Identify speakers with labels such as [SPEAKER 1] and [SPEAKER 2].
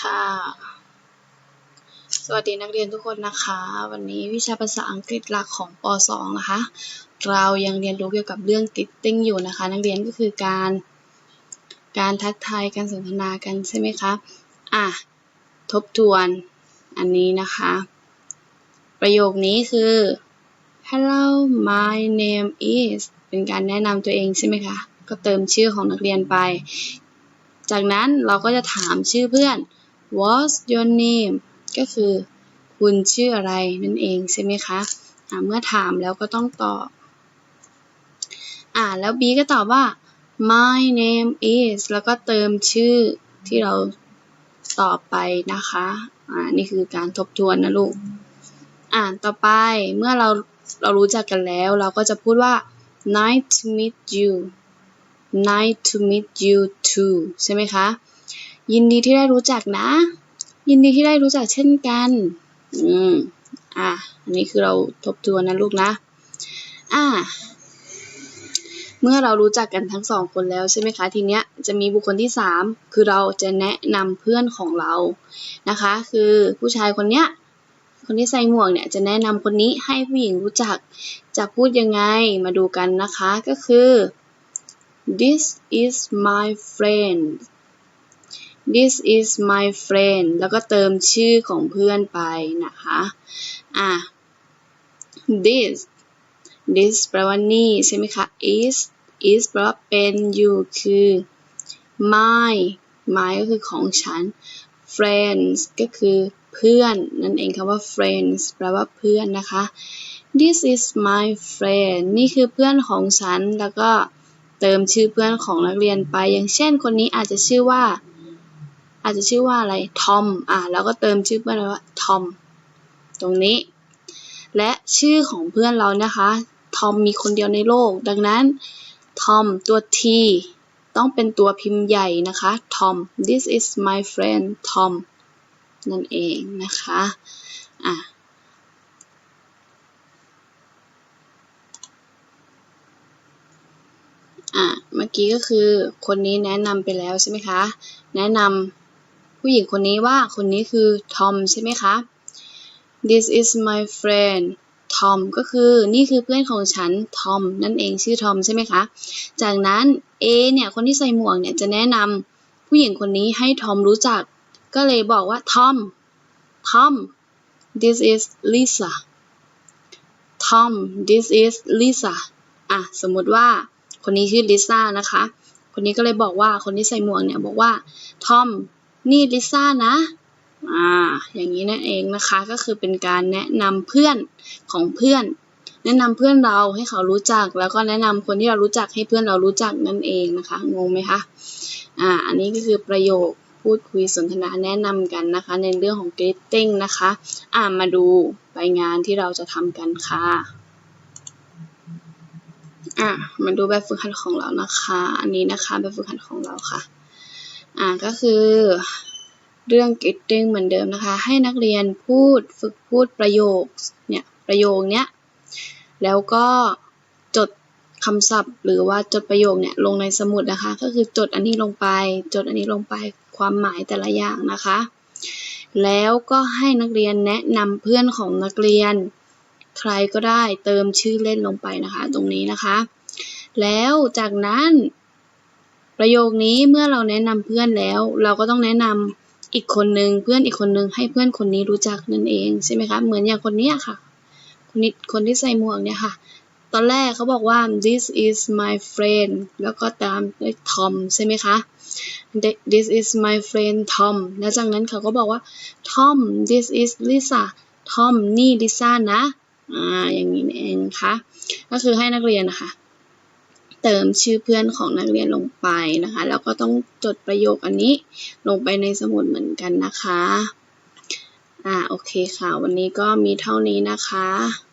[SPEAKER 1] ค่ะ สวัสดีนักเรียนทุกคนนะคะ วันนี้วิชาภาษาอังกฤษหลักของป .2 นะคะ เรายังเรียนรู้เกี่ยวกับเรื่อง greeting อยู่นะคะ นักเรียนก็คือการ การทักทายการสนทนากันใช่ไหมคะ อะ ทบทวนอันนี้นะคะ ประโยคนี้คือ Hello my name is เป็นการแนะนำตัวเองใช่ไหมคะ ก็เติมชื่อของนักเรียนไปจากนั้นเราก็จะถามชื่อเพื่อน What's your name ก็คือคุณชื่ออะไรนั่นเองใช่ไหมคะอ่าเมื่อถามแล้วก็ต้องตอบ อ่าแล้ว B ก็ตอบว่า My name is แล้วก็เติมชื่อที่เราตอบไปนะคะ อ่า นี่คือการทบทวนนะลูก อ่าต่อไปเมื่อเราเรารู้จักกันแล้ว เราก็จะพูดว่า nice to meet you nice to meet you too ใช่ไหมคะ ยินดีที่ได้รู้จักนะ ยินดีที่ได้รู้จักเช่นกัน อืม อะ อันนี้คือเราทบทวนนะลูกนะ อะเมื่อเรารู้จักกันทั้งสองคนแล้วใช่ไหมคะ ทีเนี้ยจะมีบุคคลที่สามคือเราจะแนะนำเพื่อนของเรานะคะ คือผู้ชายคนเนี้ยคนที่ใส่หมวกเนี่ยจะแนะนำคนนี้ให้ผู้หญิงรู้จัก จะพูดยังไงมาดูกันนะคะก็คือ this is my friend this is my friend แล้วก็เติมชื่อของเพื่อนไปนะคะ อะ this this แปลว่านี่ใช่ไหมคะ is is แปลว่าเป็นอยู่คือ my my ก็คือของฉัน friends ก็คือเพื่อน นั่นเองคำว่า friends แปลว่าเพื่อนนะคะ this is my friend นี่คือเพื่อนของฉัน แล้วก็เติมชื่อเพื่อนของนักเรียนไป อย่างเช่นคนนี้อาจจะชื่อว่า อาจจะชื่อว่าอะไรทอมอะแล้วก็เติมชื่อเพื่อนว่าทอมตรงนี้ และชื่อของเพื่อนเรานะคะทอมมีคนเดียวในโลก ดังนั้นทอมตัว T ต้องเป็นตัวพิมพ์ใหญ่นะคะทอม this is my friend Tom นั่นเองนะคะอะอะ เมื่อกี้ก็คือคนนี้แนะนำไปแล้วใช่ไหมคะ แนะนำ ผู้หญิงคนนี้ว่าคนนี้คือทอมใช่ไหมคะ this is my friend ทอมก็คือนี่คือเพื่อนของฉันทอมนั่นเองชื่อทอมใช่ไหมคะ จากนั้น A เนี่ยคนที่ใส่หมวกเนี่ยจะแนะนำผู้หญิงคนนี้ให้ทอมรู้จัก ก็เลยบอกว่าทอมทอม this is Lisa ทอม this is Lisa อะสมมติว่าคนนี้ชื่อลิซ่านะคะ คนนี้ก็เลยบอกว่าคนที่ใส่หมวกเนี่ยบอกว่าทอม นี่ลิซ่านะอ่าอย่างนี้นั่นเองนะคะก็คือเป็นการแนะนำเพื่อนของเพื่อน แนะนำเพื่อนเราให้เขารู้จัก แล้วก็แนะนำคนที่เรารู้จักให้เพื่อนเรารู้จักนั่นเองนะคะงงไหมคะอ่าอันนี้ก็คือประโยคพูดคุยสนทนาแนะนำกันนะคะ ในเรื่องของ greeting นะคะอ่ามาดูใบงานที่เราจะทำกันค่ะอะมาดูแบบฝึกหัดของเรานะคะ อันนี้นะคะแบบฝึกหัดของเราค่ะ อ่าก็คือเรื่อง greeting เหมือนเดิมนะคะ ให้นักเรียนพูดฝึกพูดประโยคเนี่ยประโยคเนี้ยแล้วก็จดคำศัพท์ หรือว่าจดประโยคเนี่ยลงในสมุดนะคะ ก็คือจดอันนี้ลงไป จดอันนี้ลงไปความหมายแต่ละอย่างนะคะ แล้วก็ให้นักเรียนแนะนำเพื่อนของนักเรียน ใครก็ได้เติมชื่อเล่นลงไปนะคะ ตรงนี้นะคะ แล้วจากนั้น ประโยคนี้เมื่อเราแนะนำเพื่อนแล้ว เราก็ต้องแนะนำอีกคนนึงเพื่อนอีกคนนึงให้เพื่อนคนนี้รู้จักนั่นเองใช่ไหมคะเหมือนอย่างคนนี้ค่ะ คนนี้คนที่ใส่หมวกเนี่ยค่ะ ตอนแรกเขาบอกว่า this is my friend แล้วก็ตามด้วย Tom ใช่ไหมคะ this is my friend Tom แล้วจากนั้นเขาก็บอกว่า Tom this is Lisa Tom นี่ลิซ่านะอ่าอย่างนี้เองค่ะก็คือให้นักเรียนนะคะ เติมชื่อเพื่อนของนักเรียนลงไปนะคะ แล้วก็ต้องจดประโยคอันนี้ลงไปในสมุดเหมือนกันนะคะ อ่าโอเคค่ะ วันนี้ก็มีเท่านี้นะคะ